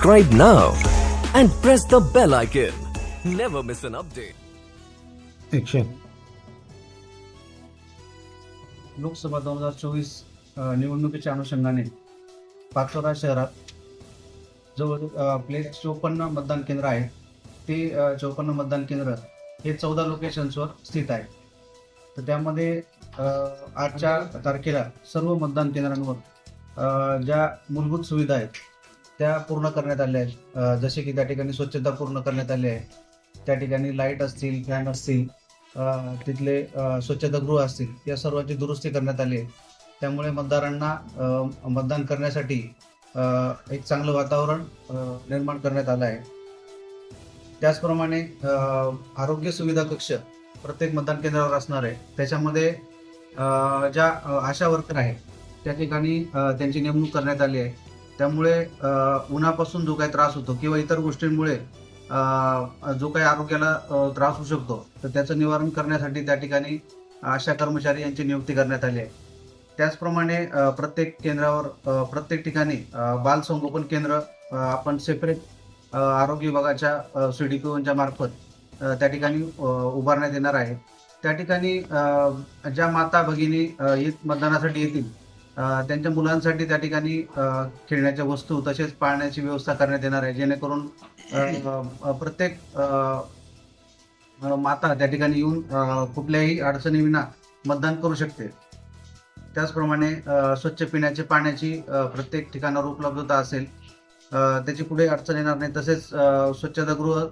subscribe now and press the bell icon. Never miss an update. Action. Lok Sabha दोन हजार चोवीस निवडणुकीच्या अनुषंगाने पाचोरा शहरात जवळ आपले चोपन्न मतदान केंद्र आहे ते चोपन्न मतदान केंद्र हे चौदा लोकेशन्सवर स्थित आहे तर त्यामध्ये आजच्या तारखेला सर्व मतदान केंद्रांवर ज्या मूलभूत सुविधा आहेत त्या पूर्ण करण्यात आल्या आहेत. जसे की त्या ठिकाणी स्वच्छता पूर्ण करण्यात आली आहे. त्या ठिकाणी लाइट असतील फॅन असतील तिथले स्वच्छतागृह असतील या सर्वांची दुरुस्ती करण्यात आली आहे. त्यामुळे मतदारांना मतदान करण्यासाठी एक चांगलं वातावरण निर्माण करण्यात आलं आहे. त्याचप्रमाणे आरोग्य सुविधा कक्ष प्रत्येक मतदान केंद्रावर असणार आहे. त्याच्यामध्ये ज्या आशा वर्कर आहेत त्या ठिकाणी त्यांची नेमणूक करण्यात आली आहे. त्यामुळे उन्हापासून जो काही त्रास होतो किंवा इतर गोष्टींमुळे जो काही आरोग्याला त्रास होऊ शकतो तर त्याचं निवारण करण्यासाठी त्या ठिकाणी आशा कर्मचारी यांची नियुक्ती करण्यात आली आहे. त्याचप्रमाणे प्रत्येक केंद्रावर प्रत्येक ठिकाणी बालसंगोपन बाल संगोपन केंद्र आपण सेपरेट आरोग्य विभागाच्या सी डी पीओच्या मार्फत त्या ठिकाणी उभारण्यात येणार आहे. त्या ठिकाणी ज्या माता भगिनी मतदानासाठी येतील त्यांच्या मुलांसाठी त्या ठिकाणी खेळण्याच्या वस्तू तसेच पाळण्याची व्यवस्था करण्यात येणार आहे जेणेकरून प्रत्येक माता त्या ठिकाणी येऊन कुठल्याही अडचणीविना मतदान करू शकते. त्याचप्रमाणे स्वच्छ पिण्याची पाण्याची प्रत्येक ठिकाणावर उपलब्धता असेल त्याची पुढे अडचण येणार नाही. तसेच स्वच्छतागृह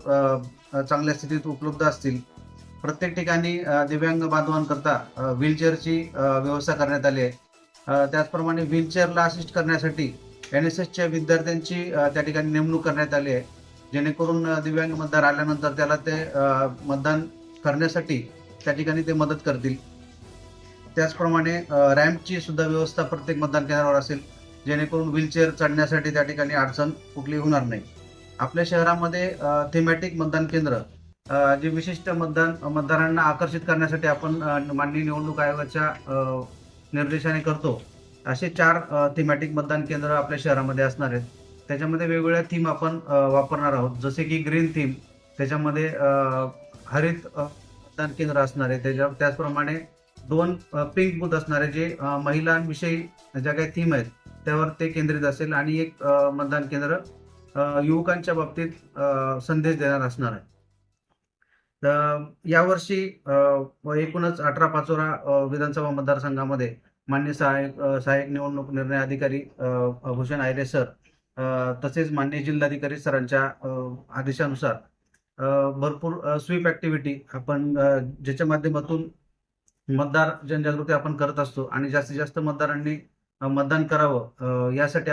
चांगल्या स्थितीत उपलब्ध असतील. प्रत्येक ठिकाणी दिव्यांग बांधवांकरता व्हीलचेअरची व्यवस्था करण्यात आली आहे. त्याचप्रमाणे व्हीलचेअरला असिस्ट करण्यासाठी एन एस एसच्या विद्यार्थ्यांची त्या ठिकाणी नेमणूक करण्यात आली आहे. जेणेकरून दिव्यांग मतदार आल्यानंतर त्याला ते मतदान करण्यासाठी त्या ठिकाणी ते मदत करतील. त्याचप्रमाणे रॅम्पची सुद्धा व्यवस्था प्रत्येक मतदान केंद्रावर असेल जेणेकरून व्हीलचेअर चढण्यासाठी त्या ठिकाणी अडचण कुठली होणार नाही. आपल्या शहरामध्ये थेमॅटिक मतदान केंद्र जे विशिष्ट मतदान मतदारांना आकर्षित करण्यासाठी आपण माननीय निवडणूक आयोगाच्या निर्देशाने करतो. असे चार थीमॅटिक मतदान केंद्र आपल्या शहरामध्ये असणार आहेत. त्याच्यामध्ये वेगवेगळ्या थीम आपण वापरणार आहोत. जसे की ग्रीन थीम त्याच्यामध्ये हरित मतदान केंद्र असणार आहे. त्याच्या त्याचप्रमाणे दोन पिंक बूथ असणारे जे महिलांविषयी ज्या काही थीम आहेत त्यावर ते केंद्रित असेल आणि एक मतदान केंद्र युवकांच्या बाबतीत संदेश देणार असणार आहे. तर यावर्षी अ, एकूणच अठरा पाचोरा विधानसभा मतदारसंघामध्ये मान्य सहाय्यक सहाय्यक निवडणूक निर्णय अधिकारी भूषण आयरे सर तसेच मान्य जिल्हाधिकारी सरांच्या आदेशानुसार भरपूर स्वीप ऍक्टिव्हिटी आपण ज्याच्या माध्यमातून मतदार जनजागृती आपण करत असतो आणि जास्तीत जास्त मतदारांनी मतदान करावं यासाठी